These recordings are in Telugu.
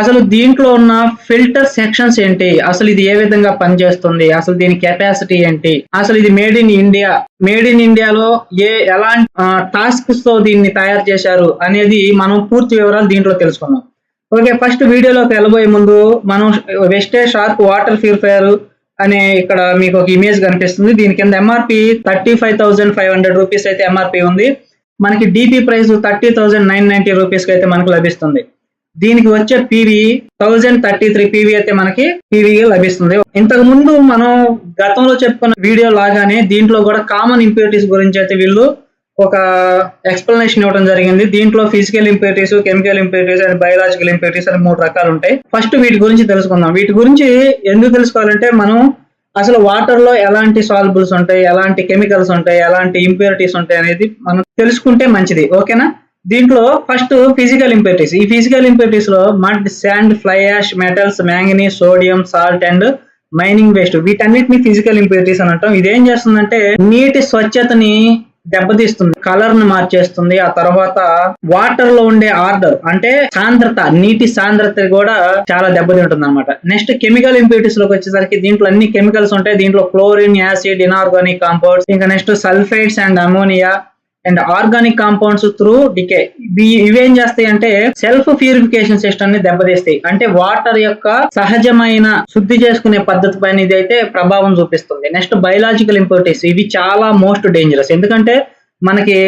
అసలు దీంట్లో ఉన్న ఫిల్టర్ సెక్షన్స్ ఏంటి? అసలు ఇది ఏ విధంగా పనిచేస్తుంది? అసలు దీని కెపాసిటీ ఏంటి? అసలు ఇది made in India? Made in ఇండియాలో ఏ ఎలాంటి టాస్క్స్తో దీన్ని తయారు చేశారు అనేది మనం పూర్తి వివరాలు దీంట్లో తెలుసుకుందాం. ఓకే ఫస్ట్ వీడియోలోకి వెళ్ళబోయే ముందు మనం వెస్టే షార్క్ వాటర్ ప్యూరిఫైయర్ అనే ఇక్కడ మీకు ఒక ఇమేజ్ కనిపిస్తుంది. దీని కింద MRP thirty five thousand five hundred rupees అయితే ఎంఆర్పి ఉంది. మనకి DP price thirty thousand nine ninety రూపీస్కి అయితే మనకు లభిస్తుంది. దీనికి వచ్చే PV thousand thirty three PV అయితే మనకి పీవీ లభిస్తుంది. ఇంతకు ముందు మనం గతంలో చెప్పుకున్న వీడియో లాగానే దీంట్లో కూడా కామన్ ఇంప్యూరిటీస్ గురించి అయితే వీళ్ళు ఒక ఎక్స్ప్లెనేషన్ ఇవ్వడం జరిగింది. దీంట్లో physical impurities chemical impurities and biological impurities అని మూడు రకాలు ఉంటాయి. ఫస్ట్ వీటి గురించి తెలుసుకుందాం. వీటి గురించి ఎందుకు తెలుసుకోవాలంటే మనం అసలు వాటర్లో ఎలాంటి సాల్బుల్స్ ఉంటాయి ఎలాంటి కెమికల్స్ ఉంటాయి ఎలాంటి ఇంప్యూరిటీస్ ఉంటాయి అనేది మనం తెలుసుకుంటే మంచిది. ఓకేనా దీంట్లో ఫస్ట్ ఫిజికల్ ఇంపెక్టీస్ ఈ physical ఇంపెక్టీస్లో mud sand fly ash metals manganese sodium salt and mining waste వీటన్నిటిని ఫిజికల్ ఇంప్యూరిటీస్ అని అంటాం. ఇదేం చేస్తుందంటే నీటి స్వచ్ఛతని దెబ్బతీస్తుంది కలర్ని మార్చేస్తుంది. ఆ తర్వాత వాటర్లో ఉండే ఆర్డర్ అంటే సాంద్రత నీటి సాంద్రత కూడా చాలా దెబ్బతింటుంది అనమాట నెక్స్ట్ కెమికల్ ఇంప్యూరిటీస్లోకి వచ్చేసరికి దీంట్లో అన్ని కెమికల్స్ ఉంటాయి. దీంట్లో క్లోరిన్ యాసిడ్ ఇనార్గానిక్ కాంపౌండ్స్ ఇంకా next sulphides and ammonia and organic compounds through decay ఇవేం చేస్తాయి అంటే సెల్ఫ్ ప్యూరిఫికేషన్ సిస్టమ్ని దెబ్బతీస్తాయి. అంటే వాటర్ యొక్క సహజమైన శుద్ధి చేసుకునే పద్ధతి పైన ఇది అయితే ప్రభావం చూపిస్తుంది. నెక్స్ట్ బయలాజికల్ ఇంప్యూరిటీస్ ఇవి చాలా మోస్ట్ డేంజరస్. ఎందుకంటే మనకి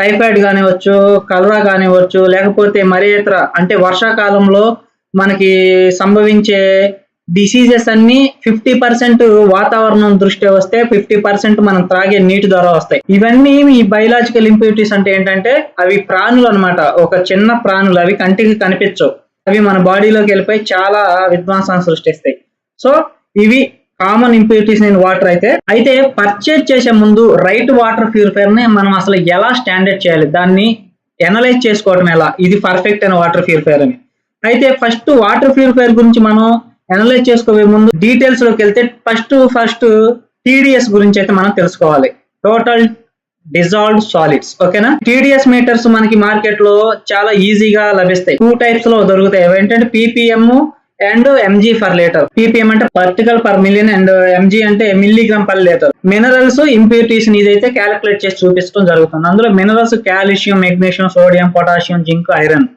టైఫాయిడ్ కానివచ్చు కలరా కానివచ్చు లేకపోతే మరే ఇతర అంటే వర్షాకాలంలో మనకి సంభవించే డిసీజెస్ అన్ని ఫిఫ్టీ పర్సెంట్ వాతావరణం దృష్ట్యా వస్తే ఫిఫ్టీ పర్సెంట్ మనం త్రాగే నీటి ద్వారా వస్తాయి. ఇవన్నీ ఈ బయలాజికల్ ఇంప్యూరిటీస్ అంటే ఏంటంటే అవి ప్రాణులు అనమాట ఒక చిన్న ప్రాణులు అవి కంటికి కనిపించవు. అవి మన బాడీలోకి వెళ్ళిపోయి చాలా విధ్వంసాన్ని సృష్టిస్తాయి. సో ఇవి కామన్ ఇంప్యూరిటీస్ ఇన్ వాటర్ అయితే అయితే పర్చేజ్ చేసే ముందు రైట్ వాటర్ ప్యూరిఫైయర్ని మనం అసలు ఎలా స్టాండర్డ్ చేయాలి? దాన్ని ఎనలైజ్ చేసుకోవడం ఎలా? ఇది పర్ఫెక్ట్ అయిన వాటర్ ప్యూరిఫైయర్ అని. అయితే ఫస్ట్ వాటర్ ప్యూరిఫైయర్ గురించి మనం అనలైజ్ చేసుకోవే ముందు డీటెయిల్స్లోకి వెళ్తే ఫస్ట్ ఫస్ట్ టీడీఎస్ గురించి అయితే మనం తెలుసుకోవాలి. టోటల్ డిజాల్వ్డ్ సాలిడ్స్ ఓకేనా టీడీఎస్ మీటర్స్ మనకి మార్కెట్లో చాలా ఈజీగా లభిస్తాయి. టూ టైప్స్లో దొరుకుతాయి. ఏంటంటే PPM and MG per litre PPM అంటే particle per million and MG అంటే milligram per litre minerals impurities ఇదైతే క్యాలిక్యులేట్ చేసి చూపించడం జరుగుతుంది. అందులో minerals calcium magnesium sodium potassium zinc iron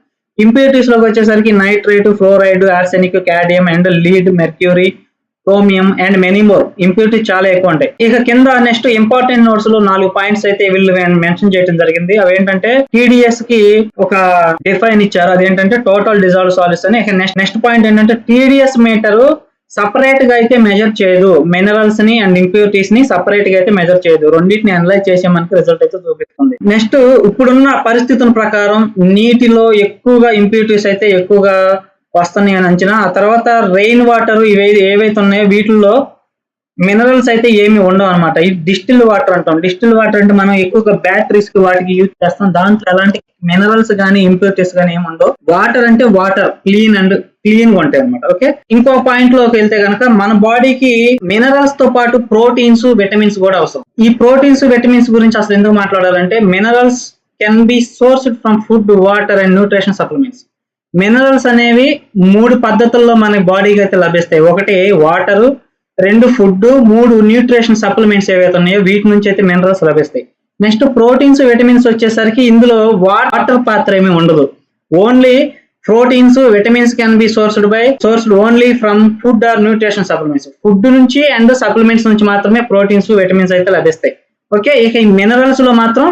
ఇంప్యూరిటీస్లోకి వచ్చేసరికి nitrate fluoride arsenic cadmium and lead mercury chromium and many more more. చాలా ఎక్కువ ఉంటాయి. ఇక కింద నెక్స్ట్ ఇంపార్టెంట్ నోట్స్లో నాలుగు పాయింట్స్ అయితే వీళ్ళు మెన్షన్ చేయడం జరిగింది. అవి ఏంటంటే టీడీఎస్కి ఒక డిఫైన్ ఇచ్చారు. అదేంటంటే టోటల్ డిజాల్వ్ సాలిడ్స్ అని. ఇక నెక్స్ట్ నెక్స్ట్ పాయింట్ ఏంటంటే టీడీఎస్ మీటర్ సపరేట్గా అయితే మెజర్ చేయదు. మినరల్స్ని అండ్ ఇంప్యూరిటీస్ని సపరేట్గా అయితే మెజర్ చేయదు. రెండింటిని అనలైజ్ చేసే మనకి రిజల్ట్ అయితే చూపిస్తుంది. నెక్స్ట్ ఇప్పుడున్న పరిస్థితుల ప్రకారం నీటిలో ఎక్కువగా ఇంప్యూరిటీస్ అయితే ఎక్కువగా వస్తున్నాయి అని అంచనా. ఆ తర్వాత రెయిన్ వాటర్ ఇవి ఏవైతే ఉన్నాయో వీటిల్లో మినరల్స్ అయితే ఏమి ఉండవు అనమాట ఇది డిస్టిల్ వాటర్ అంటాం. డిస్టిల్ వాటర్ అంటే మనం ఎక్కువగా బ్యాటరీస్కి వాటికి యూజ్ చేస్తాం. దాంట్లో ఎలాంటి మినరల్స్ గానీ ఇంప్యూరిటీస్ గానీ ఏమి ఉండవు. వాటర్ అంటే వాటర్ క్లీన్ అండ్ క్లీన్గా ఉంటాయి అనమాట ఓకే? ఇంకో పాయింట్లోకి వెళ్తే కనుక మన బాడీకి మినరల్స్తో పాటు ప్రోటీన్స్ విటమిన్స్ కూడా అవసరం. ఈ ప్రోటీన్స్ విటమిన్స్ గురించి అసలు ఎందుకు మాట్లాడాలంటే minerals can be sourced from food water and nutrition supplements minerals అనేవి మూడు పద్ధతుల్లో మన బాడీకి అయితే లభిస్తాయి. ఒకటి వాటర్ రెండు ఫుడ్ మూడు న్యూట్రిషన్ సప్లిమెంట్స్ ఏవైతే ఉన్నాయో వీటి నుంచి అయితే మినరల్స్ లభిస్తాయి. నెక్స్ట్ ప్రోటీన్స్ విటమిన్స్ వచ్చేసరికి ఇందులో వాటర్ పాత్ర ఏమీ ఉండదు. Only proteins vitamins can be sourced by sourced only from food or nutrition supplements food నుంచి అండ్ సప్లిమెంట్స్ నుంచి మాత్రమే ప్రోటీన్స్ విటమిన్స్ అయితే లభిస్తాయి. ఓకే ఇక ఈ మినరల్స్లో మాత్రం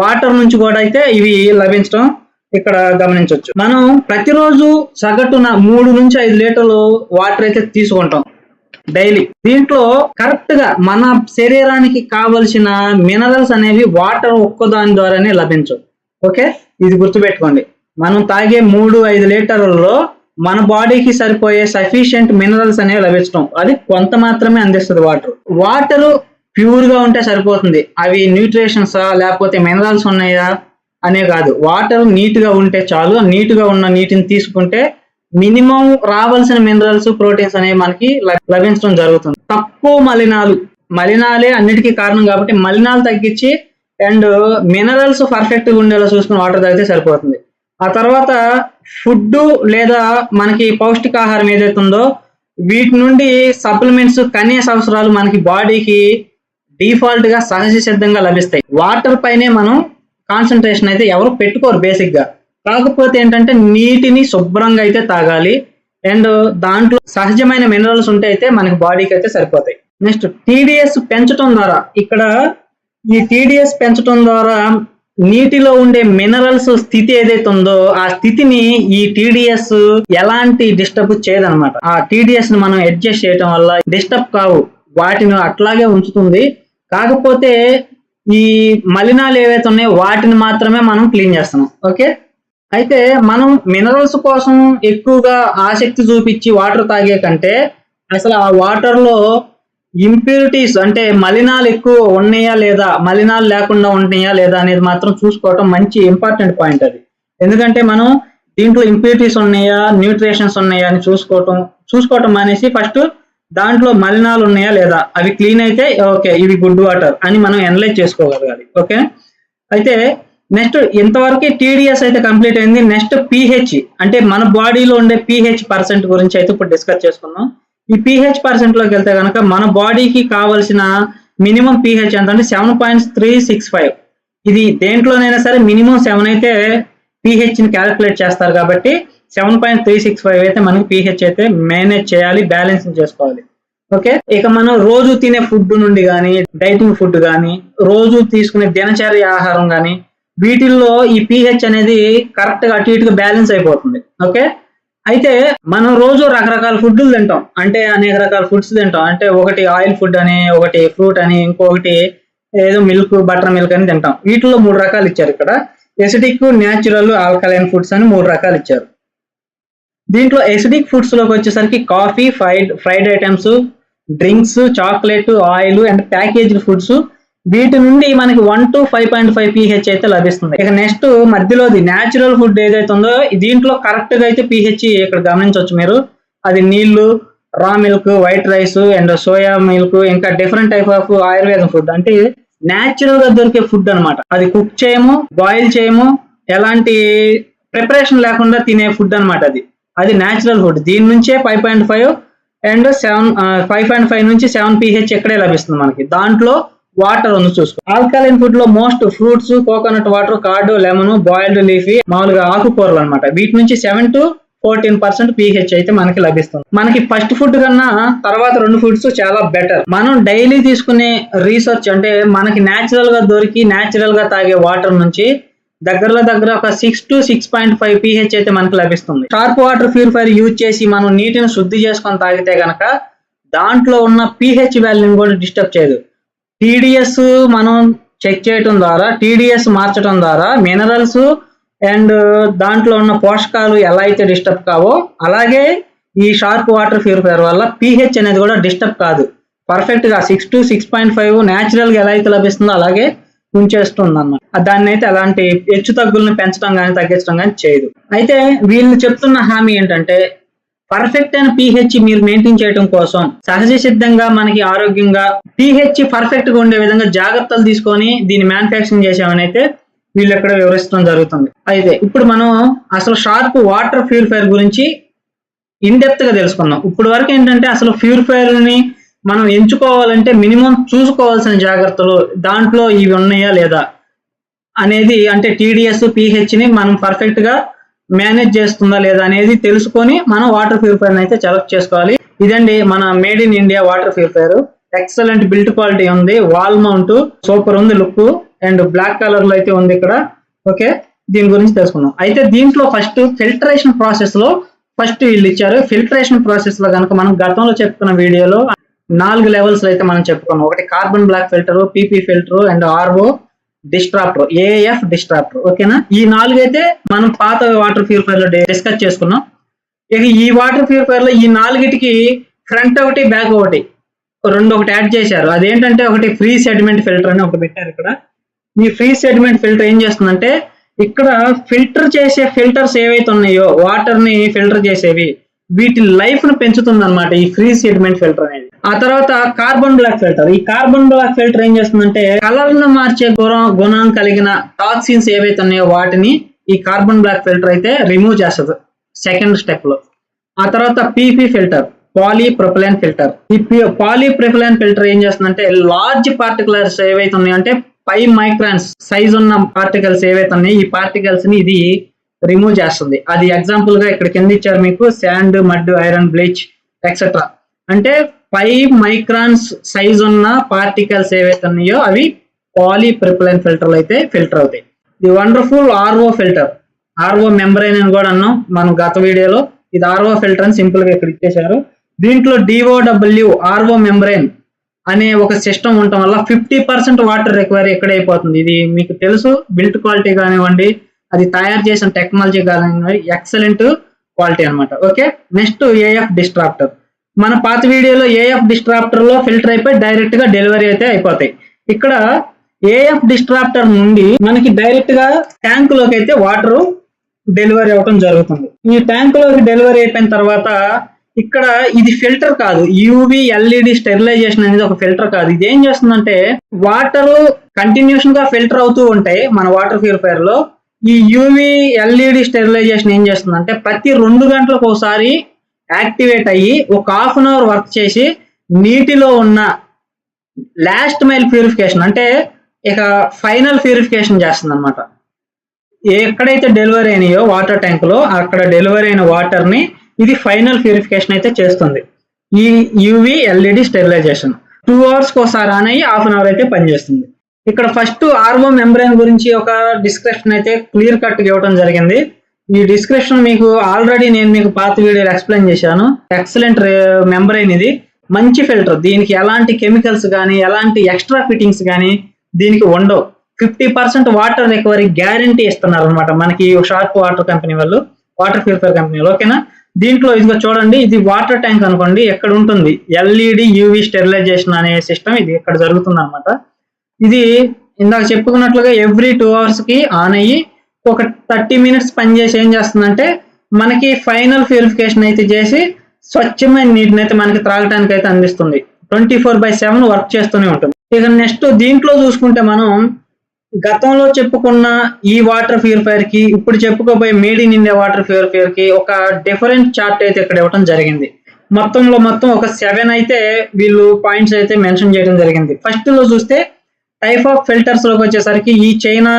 వాటర్ నుంచి కూడా అయితే ఇవి లభించడం ఇక్కడ గమనించవచ్చు. మనం ప్రతిరోజు సగటున మూడు నుంచి ఐదు లీటర్లు వాటర్ అయితే తీసుకుంటాం. డైలీ. దీంట్లో కరెక్ట్గా మన శరీరానికి కావలసిన మినరల్స్ అనేవి వాటర్ ఒక్కదాని ద్వారానే లభించవు. ఓకే? ఇది గుర్తుపెట్టుకోండి. మనం తాగే మూడు ఐదు లీటర్లలో మన బాడీకి సరిపోయే సఫిషియంట్ మినరల్స్ అనేవి లభించడం అది కొంత మాత్రమే అందిస్తుంది వాటర్. వాటర్ ప్యూర్గా ఉంటే సరిపోతుంది. అవి న్యూట్రిషన్స్ లేకపోతే మినరల్స్ ఉన్నాయా? అనే కాదు. వాటర్ నీట్గా ఉంటే చాలు. నీట్గా ఉన్న నీటిని తీసుకుంటే మినిమం రావాల్సిన మినరల్స్ ప్రోటీన్స్ అనేవి మనకి లభ- లభించడం జరుగుతుంది. తక్కువ మలినాలు. మలినాలే అన్నిటికీ కారణం కాబట్టి మలినాలు తగ్గించి అండ్ మినరల్స్ పర్ఫెక్ట్గా ఉండేలా చూసుకుని వాటర్ తాగితే సరిపోతుంది. ఆ తర్వాత ఫుడ్ లేదా మనకి పౌష్టికాహారం ఏదైతే ఉందో వీటి నుండి సప్లిమెంట్స్ కనీస అవసరాలు మనకి బాడీకి డిఫాల్ట్గా సహజ సిద్ధంగా లభిస్తాయి. వాటర్ పైనే మనం కాన్సన్ట్రేషన్ అయితే ఎవరు పెట్టుకోరు బేసిక్గా కాకపోతే ఏంటంటే నీటిని శుభ్రంగా అయితే తాగాలి. అండ్ దాంట్లో సహజమైన మినరల్స్ ఉంటే అయితే మనకి బాడీకి అయితే సరిపోతాయి. నెక్స్ట్ టీడీఎస్ పెంచడం ద్వారా ఇక్కడ ఈ టీడీఎస్ పెంచడం ద్వారా నీటిలో ఉండే మినరల్స్ స్థితి ఏదైతే ఉందో ఆ స్థితిని ఈ టీడీఎస్ ఎలాంటి డిస్టర్బ్ చేయదన్నమాట. ఆ టీడీఎస్ని మనం అడ్జస్ట్ చేయడం వల్ల డిస్టర్బ్ కావు. వాటిని అట్లాగే ఉంచుతుంది. కాకపోతే ఈ మలినాలు ఏవైతే ఉన్నాయో వాటిని మాత్రమే మనం క్లీన్ చేస్తున్నాం. ఓకే అయితే మనం మినరల్స్ కోసం ఎక్కువగా ఆసక్తి చూపించి వాటర్ తాగే కంటే అసలు ఆ వాటర్లో ఇంప్యూరిటీస్ అంటే మలినాలు ఎక్కువ ఉన్నాయా లేదా మలినాలు లేకుండా ఉన్నాయా లేదా అనేది మాత్రం చూసుకోవటం మంచి ఇంపార్టెంట్ పాయింట్ అది. ఎందుకంటే మనం దీంట్లో ఇంప్యూరిటీస్ ఉన్నాయా న్యూట్రిషన్స్ ఉన్నాయా అని చూసుకోవటం చూసుకోవటం మానేసి ఫస్ట్ దాంట్లో మలినాలు ఉన్నాయా లేదా అవి క్లీన్ అయితే ఓకే ఇవి గుడ్ వాటర్ అని మనం అనలైజ్ చేసుకోగలగాలి ఓకే? అయితే నెక్స్ట్ ఇంతవరకు టీడీఎస్ అయితే కంప్లీట్ అయింది. నెక్స్ట్ పిహెచ్ అంటే మన బాడీలో ఉండే పిహెచ్ పర్సెంట్ గురించి అయితే ఇప్పుడు డిస్కస్ చేసుకుందాం. ఈ పిహెచ్ పర్సెంట్లోకి వెళ్తే కనుక మన బాడీకి కావాల్సిన మినిమం పిహెచ్ ఎంత అంటే seven point three six five. ఇది దేంట్లోనైనా సరే మినిమం సెవెన్ అయితే పిహెచ్ని క్యాలిక్యులేట్ చేస్తారు కాబట్టి seven point three six five అయితే మనకి పిహెచ్ అయితే మేనేజ్ చేయాలి బ్యాలెన్స్ చేసుకోవాలి. ఓకే? ఇక మనం రోజు తినే ఫుడ్ నుండి కానీ డైటింగ్ ఫుడ్ కానీ రోజు తీసుకునే దినచర్య ఆహారం కానీ వీటిల్లో ఈ పిహెచ్ అనేది కరెక్ట్గా అటు ఇటుగా బ్యాలెన్స్ అయిపోతుంది. ఓకే? అయితే మనం రోజు రకరకాల ఫుడ్లు తింటాం. అంటే అనేక రకాల ఫుడ్స్ తింటాం. అంటే ఒకటి ఆయిల్ ఫుడ్ అని ఒకటి ఫ్రూట్ అని ఇంకొకటి ఏదో మిల్క్ బటర్ మిల్క్ అని తింటాం. వీటిలో మూడు రకాలు ఇచ్చారు ఇక్కడ. ఎసిడిక్ న్యాచురల్ ఆల్కలైన్ ఫుడ్స్ అని మూడు రకాలు ఇచ్చారు. దీంట్లో ఎసిడిక్ ఫుడ్స్లోకి వచ్చేసరికి coffee fried fried items drinks chocolate oil and packaged foods వీటి నుండి మనకి one to five point five pH అయితే లభిస్తుంది. ఇక నెక్స్ట్ మధ్యలోది న్యాచురల్ ఫుడ్ ఏదైతే ఉందో దీంట్లో కరెక్ట్గా అయితే పిహెచ్ ఇక్కడ గమనించవచ్చు మీరు. అది నీళ్ళు raw milk white rice and soya milk ఇంకా డిఫరెంట్ టైప్ ఆఫ్ ఆయుర్వేదం ఫుడ్ అంటే న్యాచురల్గా దొరికే ఫుడ్ అనమాట అది కుక్ చేయము బాయిల్ చేయము ఎలాంటి ప్రిపరేషన్ లేకుండా తినే ఫుడ్ అనమాట అది. అది న్యాచురల్ ఫుడ్ దీని నుంచే five point five and seven five point five నుంచి సెవెన్ పిహెచ్ ఇక్కడే లభిస్తుంది మనకి. దాంట్లో వాటర్ ఉంది చూసుకో. ఆల్కలైన్ ఫుడ్లో most fruits coconut water curd lemon boiled leafy మామూలుగా ఆకుకూరలు అన్నమాట. వీటి నుంచి seven to fourteen percent pH అయితే మనకి లభిస్తుంది. మనకి ఫస్ట్ ఫుడ్ కన్నా తర్వాత రెండు ఫుడ్స్ చాలా బెటర్. మనం డైలీ తీసుకునే రీసెర్చ్ అంటే మనకి నేచురల్గా దొరికి న్యాచురల్గా తాగే వాటర్ నుంచి దగ్గరలో దగ్గర ఒక six to six point five pH అయితే మనకి లభిస్తుంది. షార్ప్ వాటర్ ప్యూరిఫైర్ యూజ్ చేసి మనం నీటిని శుద్ధి చేసుకొని తాగితే గనక దాంట్లో ఉన్న పిహెచ్ వాల్యూని కూడా డిస్టర్బ్ చేయదు. టీడీఎస్ మనం చెక్ చేయటం ద్వారా టీడీఎస్ మార్చడం ద్వారా మినరల్స్ అండ్ uh, దాంట్లో ఉన్న పోషకాలు ఎలా అయితే డిస్టర్బ్ కావో అలాగే ఈ షార్ప్ వాటర్ ప్యూరిఫైర్ వల్ల పిహెచ్ అనేది కూడా డిస్టర్బ్ కాదు. పర్ఫెక్ట్గా six to six point five న్యాచురల్గా ఎలా అయితే లభిస్తుందో అలాగే ఉంచేస్తుంది అన్నమాట దాన్ని అయితే అలాంటి హెచ్చు తగ్గులను పెంచడం కానీ తగ్గించడం కానీ చేయదు. అయితే వీళ్ళు చెప్తున్న హామీ ఏంటంటే పర్ఫెక్ట్ అయిన పిహెచ్ మీరు మెయింటైన్ చేయడం కోసం సహజ సిద్ధంగా మనకి ఆరోగ్యంగా పిహెచ్ పర్ఫెక్ట్గా ఉండే విధంగా జాగ్రత్తలు తీసుకొని దీన్ని మ్యానుఫ్యాక్చరింగ్ చేసామని అయితే వీళ్ళు ఎక్కడ వివరిస్తడం జరుగుతుంది. అయితే ఇప్పుడు మనం అసలు షార్ప్ వాటర్ ప్యూరిఫైర్ గురించి ఇన్ డెప్త్గా తెలుసుకుందాం. ఇప్పుడు వరకు ఏంటంటే అసలు ప్యూరిఫైర్ని మనం ఎంచుకోవాలంటే మినిమం చూసుకోవాల్సిన జాగ్రత్తలు దాంట్లో ఇవి ఉన్నాయా లేదా అనేది అంటే టీడీఎస్ పిహెచ్ని మనం పర్ఫెక్ట్గా మేనేజ్ చేస్తుందా లేదా అనేది తెలుసుకొని మనం వాటర్ ప్యూరిఫైర్ అయితే సెలెక్ట్ చేసుకోవాలి. ఇదండి మన made in India water purifier excellent built quality ఉంది. వాల్ మౌంట్ సూపర్ ఉంది లుక్. అండ్ బ్లాక్ కలర్లో అయితే ఉంది ఇక్కడ. ఓకే దీని గురించి తెలుసుకుందాం. అయితే దీంట్లో ఫస్ట్ ఫిల్టరేషన్ ప్రాసెస్లో ఫస్ట్ వీళ్ళు ఇచ్చారు. ఫిల్టరేషన్ ప్రాసెస్లో కనుక మనం గతంలో చెప్పుకున్న వీడియోలో నాలుగు లెవెల్స్ అయితే మనం చెప్పుకున్నాం. ఒకటి carbon block filter PP filter and RO disruptor AF disruptor ఓకేనా? ఈ నాలుగు అయితే మనం పాత వాటర్ ప్యూరిఫైర్లో డిస్కస్ చేసుకున్నాం. ఇక ఈ వాటర్ ప్యూరిఫైర్లో ఈ నాలుగిటికి ఫ్రంట్ ఒకటి బ్యాక్ ఒకటి రెండు ఒకటి యాడ్ చేశారు. అదేంటంటే ఒకటి ఫ్రీ సెడిమెంట్ ఫిల్టర్ అని ఒకటి పెట్టారు ఇక్కడ. ఈ ఫ్రీ సెడిమెంట్ ఫిల్టర్ ఏం చేస్తుందంటే ఇక్కడ ఫిల్టర్ చేసే ఫిల్టర్స్ ఏవైతే ఉన్నాయో వాటర్ని ఫిల్టర్ చేసేవి వీటి లైఫ్ను పెంచుతుంది అనమాట ఈ ఫ్రీ సెడిమెంట్ ఫిల్టర్ అనేది. ఆ తర్వాత కార్బన్ బ్లాక్ ఫిల్టర్. ఈ కార్బన్ బ్లాక్ ఫిల్టర్ ఏం చేస్తుందంటే కలర్ను మార్చే గుణం గుణం కలిగిన టాక్సిన్స్ ఏవైతే ఉన్నాయో వాటిని ఈ కార్బన్ బ్లాక్ ఫిల్టర్ అయితే రిమూవ్ చేస్తుంది. సెకండ్ స్టెప్లో. ఆ తర్వాత పీపీ ఫిల్టర్ పాలీ ప్రొపలైన్ ఫిల్టర్. ఈ పాలీ ప్రొపలైన్ ఫిల్టర్ ఏం చేస్తుందంటే లార్జ్ పార్టికులర్స్ ఏవైతే ఉన్నాయో అంటే ఫైవ్ మైక్రాన్స్ సైజ్ ఉన్న పార్టికల్స్ ఏవైతే ఉన్నాయో ఈ పార్టికల్స్ని ఇది రిమూవ్ చేస్తుంది. అది ఎగ్జాంపుల్గా ఇక్కడ కింద ఇచ్చారు మీకు sand mud iron bleach etcetera అంటే ఫైవ్ మైక్రాన్స్ సైజ్ ఉన్న పార్టికల్స్ ఏవైతే ఉన్నాయో అవి పాలీ ప్రిపలైన్ ఫిల్టర్లు అయితే ఫిల్టర్ అవుతాయి. The wonderful RO filter RO membrane అని కూడా అన్నాం మనం గత వీడియోలో. ఇది ఆర్ఓ ఫిల్టర్ అని సింపుల్గా ఇక్కడ ఇచ్చేశారు. దీంట్లో డిఓడబ్ల్యూ ఆర్ఓ మెంబ్రైన్ అనే ఒక సిస్టమ్ ఉండటం వల్ల ఫిఫ్టీ పర్సెంట్ వాటర్ రిక్వైరీ ఎక్కడైపోతుంది ఇది మీకు తెలుసు బిల్ట్ క్వాలిటీ కానివ్వండి అది తయారు చేసిన టెక్నాలజీ కానివ్వండి ఎక్సలెంట్ క్వాలిటీ అన్నమాట. ఓకే నెక్స్ట్ ఏఎఫ్ డిస్ట్రాప్టర్ మన పాత వీడియోలో ఏఎఫ్ డిస్ట్రాప్టర్లో ఫిల్టర్ అయిపోయి డైరెక్ట్గా డెలివరీ అయితే అయిపోతాయి. ఇక్కడ ఏఎఫ్ డిస్ట్రాప్టర్ నుండి మనకి డైరెక్ట్గా అయితే వాటర్ డెలివరీ అవ్వటం జరుగుతుంది. ఈ ట్యాంకులోకి డెలివరీ అయిపోయిన తర్వాత ఇక్కడ ఇది ఫిల్టర్ కాదు. యూవి ఎల్ఈడి స్టెరిలైజేషన్ అనేది ఒక ఫిల్టర్ కాదు. ఇది ఏం చేస్తుందంటే వాటర్ కంటిన్యూషన్గా ఫిల్టర్ అవుతూ ఉంటాయి మన వాటర్ ప్యూరిఫైర్లో ఈ యూవి ఎల్ఈడి స్టెరిలైజేషన్ ఏం చేస్తుందంటే ప్రతి రెండు గంటలకు ఒకసారి యాక్టివేట్ అయ్యి ఒక హాఫ్ అన్ అవర్ వర్క్ చేసి నీటిలో ఉన్న లాస్ట్ మైల్ ప్యూరిఫికేషన్ అంటే ఇక ఫైనల్ ప్యూరిఫికేషన్ చేస్తుంది అనమాట ఎక్కడైతే డెలివరీ అయినాయో వాటర్ ట్యాంక్లో అక్కడ డెలివరీ అయిన వాటర్ని ఇది ఫైనల్ ప్యూరిఫికేషన్ అయితే చేస్తుంది. ఈ UV LED sterilisation. Two hours ఒకసారి ఆన్ అయ్యి హాఫ్ అన్ అవర్ అయితే పనిచేస్తుంది ఇక్కడ ఫస్ట్ ఆర్వో మెంబ్రెయిన్ గురించి ఒక డిస్క్రిప్షన్ అయితే క్లియర్ కట్ ఇవ్వడం జరిగింది. ఈ డిస్క్రిప్షన్ మీకు ఆల్రెడీ నేను మీకు పాత వీడియోలో ఎక్స్ప్లెయిన్ చేశాను. ఎక్సలెంట్ మెంబ్రైన్ ఇది మంచి ఫిల్టర్ దీనికి ఎలాంటి కెమికల్స్ కానీ ఎలాంటి ఎక్స్ట్రా ఫిట్టింగ్స్ కానీ దీనికి ఉండవు. Fifty percent water recovery guarantee ఇస్తున్నారు అనమాట మనకి షార్ప్ వాటర్ కంపెనీ వాళ్ళు వాటర్ ఫిల్టర్ కంపెనీ వాళ్ళు. ఓకేనా దీంట్లో ఇదిగో చూడండి ఇది వాటర్ ట్యాంక్ అనుకోండి ఎక్కడ ఉంటుంది? ఎల్ఈడి యూవి స్టెరిలైజేషన్ అనే సిస్టమ్ ఇది ఇక్కడ జరుగుతుంది అనమాట ఇది ఇందాక చెప్పుకున్నట్లుగా ఎవ్రీ టూ అవర్స్కి ఆన్ అయ్యి ఒక థర్టీ మినిట్స్ పనిచేసి ఏం చేస్తుందంటే మనకి ఫైనల్ ప్యూరిఫికేషన్ అయితే చేసి స్వచ్ఛమైన నీటిని అయితే మనకి త్రాగటానికి అయితే అందిస్తుంది. Twenty four by seven work చేస్తూనే ఉంటుంది. ఇక నెక్స్ట్ దీంట్లో చూసుకుంటే మనం గతంలో చెప్పుకున్న ఈ వాటర్ ప్యూరిఫైయర్కి ఇప్పుడు చెప్పుకోబోయే మేడ్ ఇన్ ఇండియా వాటర్ ప్యూరిఫైయర్కి ఒక డిఫరెంట్ చార్ట్ అయితే ఇక్కడ ఇవ్వడం జరిగింది. మొత్తంలో మొత్తం ఒక సెవెన్ అయితే వీళ్ళు పాయింట్స్ అయితే మెన్షన్ చేయడం జరిగింది. ఫస్ట్లో చూస్తే టైప్ ఆఫ్ ఫిల్టర్స్లోకి వచ్చేసరికి ఈ చైనా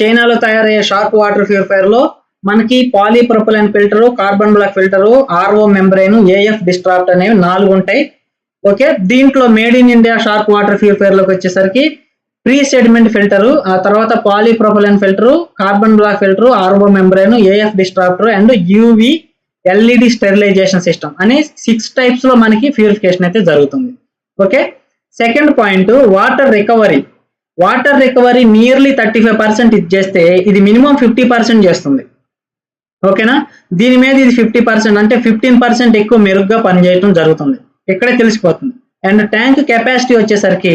చైనాలో తయారయ్యే షార్ప్ వాటర్ ప్యూరిఫైర్లో మనకి polypropylene filter carbon block filter RO membrane AF disrupt అనేవి నాలుగు ఉంటాయి. ఓకే? దీంట్లో made in India sharp water ప్యూరిఫైర్లోకి వచ్చేసరికి ప్రీ సెడిమెంట్ ఫిల్టర్ ఆ తర్వాత polypropylene filter carbon block filter RO membrane AF disruptor and UV LED sterilisation system అనే సిక్స్ టైప్స్లో మనకి ప్యూరిఫికేషన్ అయితే జరుగుతుంది. Okay? Second point water recovery. Water recovery nearly thirty five percent ఇది చేస్తే ఇది మినిమం ఫిఫ్టీ పర్సెంట్ చేస్తుంది. ఓకేనా? దీని మీద ఇది ఫిఫ్టీ పర్సెంట్ అంటే ఫిఫ్టీన్ పర్సెంట్ ఎక్కువ మెరుగ్గా పనిచేయడం జరుగుతుంది. ఇక్కడే తెలిసిపోతుంది. అండ్ ట్యాంక్ కెపాసిటీ వచ్చేసరికి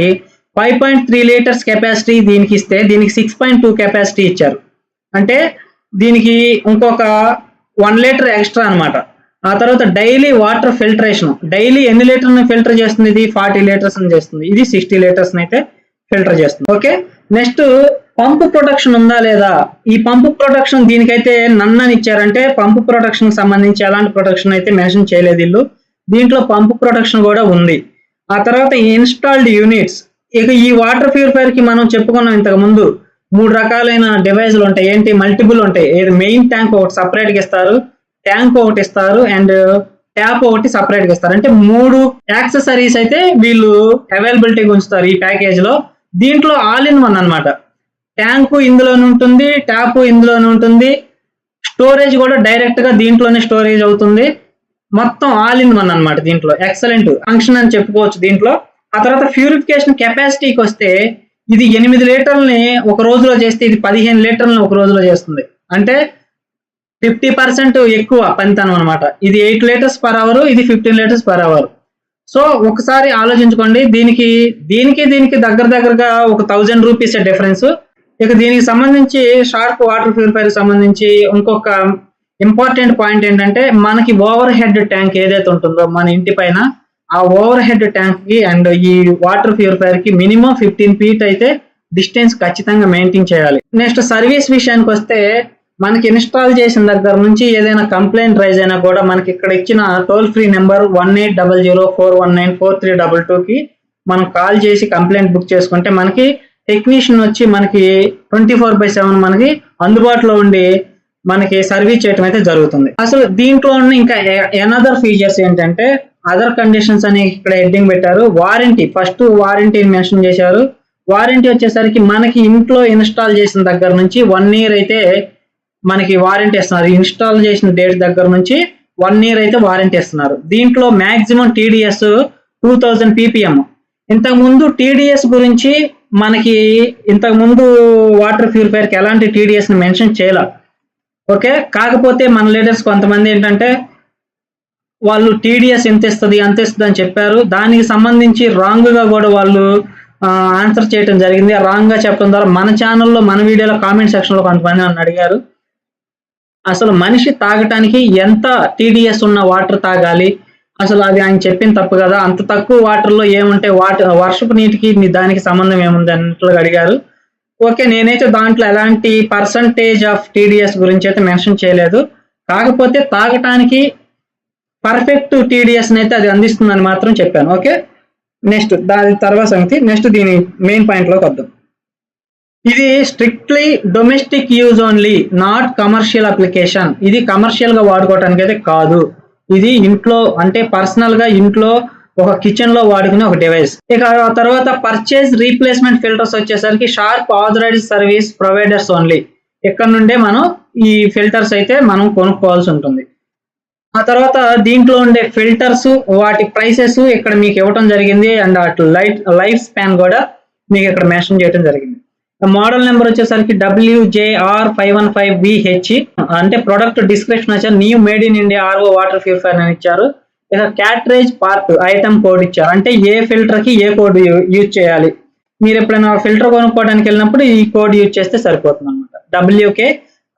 five point three litres capacity దీనికి ఇస్తే దీనికి సిక్స్ పాయింట్ టూ కెపాసిటీ ఇచ్చారు. అంటే దీనికి ఇంకొక వన్ లీటర్ ఎక్స్ట్రా అన్నమాట. ఆ తర్వాత డైలీ వాటర్ ఫిల్టరేషన్. డైలీ ఎన్ని లీటర్ని ఫిల్టర్ చేస్తుంది ఇది? ఫార్టీ లీటర్స్ అని చేస్తుంది. ఇది సిక్స్టీ లీటర్స్ అయితే ఫిల్టర్ చేస్తుంది. ఓకే? నెక్స్ట్ పంపు ప్రొటెక్షన్ ఉందా లేదా? ఈ పంపు ప్రొటెక్షన్ దీనికైతే నన్నని అని ఇచ్చారంటే పంపు ప్రొటెక్షన్కి సంబంధించి ఎలాంటి ప్రొటెక్షన్ అయితే మెన్షన్ చేయలేదు వీళ్ళు. దీంట్లో పంపు ప్రొటెక్షన్ కూడా ఉంది. ఆ తర్వాత ఇన్స్టాల్డ్ యూనిట్స్. ఇక ఈ వాటర్ ప్యూరిఫైర్కి మనం చెప్పుకున్నాం ఇంతకు ముందు. మూడు రకాలైన డివైజ్లు ఉంటాయి. ఏంటి? మల్టిపుల్ ఉంటాయి. ఏది? మెయిన్ ట్యాంక్ ఒకటి సపరేట్గా ఇస్తారు. ట్యాంక్ ఒకటి ఇస్తారు అండ్ ట్యాప్ ఒకటి సపరేట్గా ఇస్తారు. అంటే మూడు యాక్సెసరీస్ అయితే వీళ్ళు అవైలబిలిటీ ఉంచుతారు ఈ ప్యాకేజ్లో. దీంట్లో ఆల్ ఇన్ వన్ అన్నమాట. ట్యాంకు ఇందులోనే ఉంటుంది ట్యాప్ ఇందులోనే ఉంటుంది. స్టోరేజ్ కూడా డైరెక్ట్గా దీంట్లోనే స్టోరేజ్ అవుతుంది. మొత్తం ఆల్ ఇన్ వన్ అన్నమాట దీంట్లో. ఎక్సలెంట్ ఫంక్షన్ అని చెప్పుకోవచ్చు దీంట్లో. ఆ తర్వాత ప్యూరిఫికేషన్ కెపాసిటీకి వస్తే ఇది ఎనిమిది లీటర్లని ఒక రోజులో చేస్తే ఇది పదిహేను లీటర్లని ఒక రోజులో చేస్తుంది. అంటే ఫిఫ్టీ పర్సెంట్ ఎక్కువ పనితనం అనమాట ఇది ఎయిట్ లీటర్స్ పర్ అవర్ ఇది fifteen litres per hour. So ఒకసారి ఆలోచించుకోండి దీనికి దీనికి దీనికి దగ్గర దగ్గరగా ఒక థౌజండ్ రూపీస్ డిఫరెన్స్. ఇక దీనికి సంబంధించి షార్ప్ వాటర్ ప్యూరిఫైర్ సంబంధించి ఇంకొక ఇంపార్టెంట్ పాయింట్ ఏంటంటే మనకి ఓవర్ హెడ్ ట్యాంక్ ఏదైతే ఉంటుందో మన ఇంటి పైన ఆ ఓవర్ హెడ్ ట్యాంక్కి అండ్ ఈ వాటర్ ప్యూరిఫైర్కి మినిమం ఫిఫ్టీన్ ఫీట్ అయితే డిస్టెన్స్ ఖచ్చితంగా మెయింటైన్ చేయాలి. నెక్స్ట్ సర్వీస్ విషయానికి వస్తే మనకి ఇన్స్టాల్ చేసిన దగ్గర నుంచి ఏదైనా కంప్లైంట్ రైజ్ అయినా కూడా మనకి ఇక్కడ ఇచ్చిన toll free number one eight double zero four one nine four three double టూకి మనం కాల్ చేసి కంప్లైంట్ బుక్ చేసుకుంటే మనకి టెక్నీషియన్ వచ్చి మనకి ట్వంటీ ఫోర్ బై సెవెన్ మనకి అందుబాటులో ఉండి మనకి సర్వీస్ చేయటం అయితే జరుగుతుంది. అసలు దీంట్లో ఉన్న ఇంకా ఎనదర్ ఫీచర్స్ ఏంటంటే అదర్ కండిషన్స్ అని ఇక్కడ హెడ్డింగ్ పెట్టారు. వారంటీ ఫస్ట్ వారంటీ మెన్షన్ చేశారు. వారంటీ వచ్చేసరికి మనకి ఇంట్లో ఇన్స్టాల్ చేసిన దగ్గర నుంచి వన్ ఇయర్ అయితే మనకి వారంటీ ఇస్తున్నారు. ఇన్స్టాల్ చేసిన డేట్ దగ్గర నుంచి వన్ ఇయర్ అయితే వారంటీ ఇస్తున్నారు. దీంట్లో maximum TDS two thousand PPM ఇంతకుముందు టీడీఎస్ గురించి మనకి ఇంతకుముందు వాటర్ ప్యూరిఫైర్కి ఎలాంటి టీడీఎస్ని మెన్షన్ చేయలే. ఓకే? కాకపోతే మన లీడర్స్ కొంతమంది ఏంటంటే వాళ్ళు టీడీఎస్ ఎంత ఇస్తుంది అంత ఇస్తుంది అని చెప్పారు. దానికి సంబంధించి రాంగ్గా కూడా వాళ్ళు ఆన్సర్ చేయడం జరిగింది. రాంగ్గా చెప్పడం ద్వారా మన ఛానల్లో మన వీడియోలో కామెంట్ సెక్షన్లో కొంతమంది నన్ను అడిగారు. అసలు మనిషి తాగటానికి ఎంత టీడీఎస్ ఉన్న వాటర్ తాగాలి? అసలు అది ఆయన చెప్పిన తప్పు కదా. అంత తక్కువ వాటర్లో ఏముంటే వాటర్ వర్షపు నీటికి మీ దానికి సంబంధం ఏముంది అన్నట్లుగా అడిగారు. ఓకే నేనైతే దాంట్లో ఎలాంటి పర్సంటేజ్ ఆఫ్ టీడీఎస్ గురించి అయితే మెన్షన్ చేయలేదు. కాకపోతే తాగటానికి పర్ఫెక్ట్ టీడీఎస్ని అయితే అది అందిస్తుందని మాత్రం చెప్పాను. ఓకే? నెక్స్ట్ దాని తర్వాత సంగతి. నెక్స్ట్ దీని మెయిన్ పాయింట్లోకి వద్దాం. ఇది strictly domestic use only not commercial application ఇది కమర్షియల్గా వాడుకోవటానికి అయితే కాదు. ఇది ఇంట్లో అంటే పర్సనల్గా ఇంట్లో ఒక కిచెన్లో వాడుకునే ఒక డివైస్ ఇక ఆ తర్వాత పర్చేజ్ రీప్లేస్మెంట్ ఫిల్టర్స్ వచ్చేసరికి sharp authorised service providers only ఇక్కడ నుండే మనం ఈ ఫిల్టర్స్ అయితే మనం కొనుక్కోవాల్సి ఉంటుంది. ఆ తర్వాత దీంట్లో ఉండే ఫిల్టర్స్ వాటి ప్రైసెస్ ఇక్కడ మీకు ఇవ్వటం జరిగింది అండ్ అటు లైట్ లైఫ్ స్పాన్ కూడా మీకు ఇక్కడ మెన్షన్ చేయడం జరిగింది. మోడల్ నెంబర్ వచ్చేసరికి WJR five one five BH అంటే ప్రొడక్ట్ డిస్క్రిప్షన్ వచ్చారు new made in India RO water purifier అని ఇచ్చారు. ఇక క్యాట్రేజ్ పార్ట్ ఐటమ్ కోడ్ ఇచ్చారు. అంటే ఏ ఫిల్టర్కి ఏ కోడ్ యూజ్ చేయాలి. మీరు ఎప్పుడైనా ఫిల్టర్ కొనుక్కోవడానికి వెళ్ళినప్పుడు ఈ కోడ్ యూజ్ చేస్తే సరిపోతుంది అనమాట WK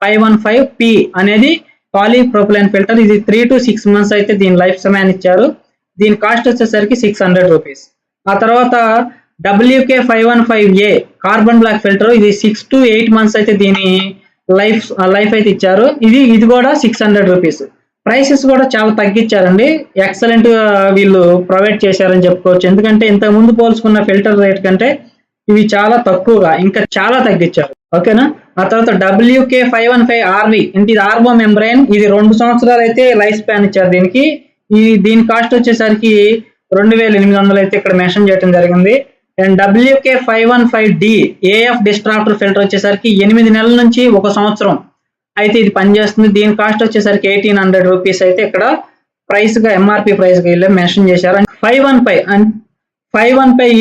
five one five P అనేది పాలీప్రోపిలైన్ ఫిల్టర్. ఇది త్రీ టు సిక్స్ మంత్స్ అయితే దీని లైఫ్ సమయాన్ని ఇచ్చారు. దీని కాస్ట్ వచ్చేసరికి సిక్స్ హండ్రెడ్ రూపీస్. ఆ తర్వాత WK five one five A carbon block filter ఇది సిక్స్ టు ఎయిట్ మంత్స్ అయితే దీని లైఫ్ లైఫ్ అయితే ఇచ్చారు. ఇది ఇది కూడా సిక్స్ హండ్రెడ్ రూపీస్ ప్రైసెస్ కూడా చాలా తగ్గించారండి. ఎక్సలెంట్ వీళ్ళు ప్రొవైడ్ చేశారని చెప్పుకోవచ్చు. ఎందుకంటే ఇంతకు ముందు పోల్చుకున్న ఫిల్టర్ రేట్ కంటే ఇవి చాలా తక్కువగా ఇంకా చాలా తగ్గించారు. ఓకేనా? ఆ తర్వాత WK five one five RV అంటే ఇది ఆర్బో మెంబ్రైన్. ఇది రెండు సంవత్సరాలు అయితే లైఫ్ స్పాన్ ఇచ్చారు దీనికి. ఈ దీని కాస్ట్ వచ్చేసరికి రెండు వేల ఎనిమిది వందలు అయితే ఇక్కడ మెన్షన్ చేయడం జరిగింది. And WK five one five D AF distractor filter వచ్చేసరికి ఎనిమిది నెలల నుంచి ఒక సంవత్సరం. అయితే ఇది పనిచేస్తుంది. దీని కాస్ట్ వచ్చేసరికి ఎయిటీన్ హండ్రెడ్ రూపీస్ అయితే ఇక్కడ ప్రైస్గా ఎంఆర్పి ప్రైస్ వెళ్ళి మెన్షన్ చేశారు. And five one five and five one five